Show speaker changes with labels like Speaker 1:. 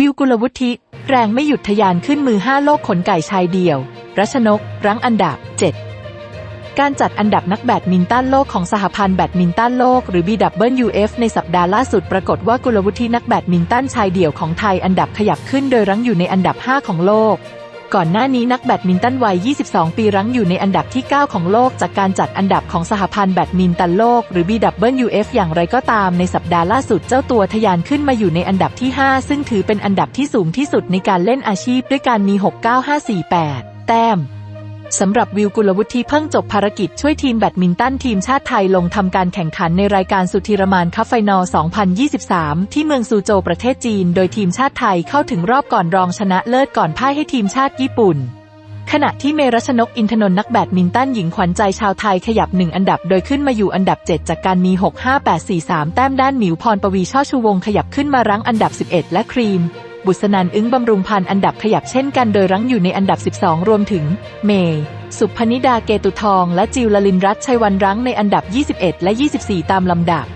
Speaker 1: วิวกุลวุฒิ แรงไม่หยุดทะยานขึ้นมือ 5 โลกขนไก่ชายเดี่ยว รัชนก รั้งอันดับ 7 การจัดอันดับนักแบดมินตันโลกของสหพันธ์แบดมินตันโลกหรือ BWF ในสัปดาห์ล่าสุดปรากฏว่ากุลวุฒินักแบดมินตันชายเดี่ยวของไทยอันดับขยับขึ้นโดยรั้งอยู่ในอันดับ 5 ของโลก ก่อนหน้านี้นักแบดมินตันวัย 22 ปีรั้งอยู่ในอันดับที่ 9 ของโลกจากการจัดอันดับของสหพันธ์แบดมินตันโลก หรือ BWF อย่างไรก็ตามในสัปดาห์ล่าสุดเจ้าตัวทะยานขึ้นมาอยู่ในอันดับที่ 5 ซึ่งถือเป็นอันดับที่สูงที่สุดในการเล่นอาชีพด้วยการมี 69548 แต้ม สำหรับวิวกุลวุฒิเพิ่งจบภารกิจช่วยทีมแบดมินตันทีมชาติไทยลงทำการแข่งขันในรายการสุธีรมานคัพไฟนอล 2023 ที่เมืองซูโจวประเทศจีน โดยทีมชาติไทยเข้าถึงรอบก่อนรองชนะเลิศก่อนพ่ายให้ทีมชาติญี่ปุ่น ขณะที่เมรัชนกอินทนนท์นักแบดมินตันหญิงขวัญใจชาวไทยขยับหนึ่งอันดับโดยขึ้นมาอยู่อันดับ 7 จากการมี 65843 แต้มด้านหมิวพรปวีช่อชูวงขยับขึ้นมารั้งอันดับ 11 และครีม บุษนันอึ้งบำรุงพันธ์อันดับขยับเช่นกันโดยรั้งอยู่ในอันดับ 12 รวมถึง เมย์สุพนิดาเกตุทอง และจิวลลินรัตชัยวันรั้งในอันดับ 21 และ 24 ตามลำดับ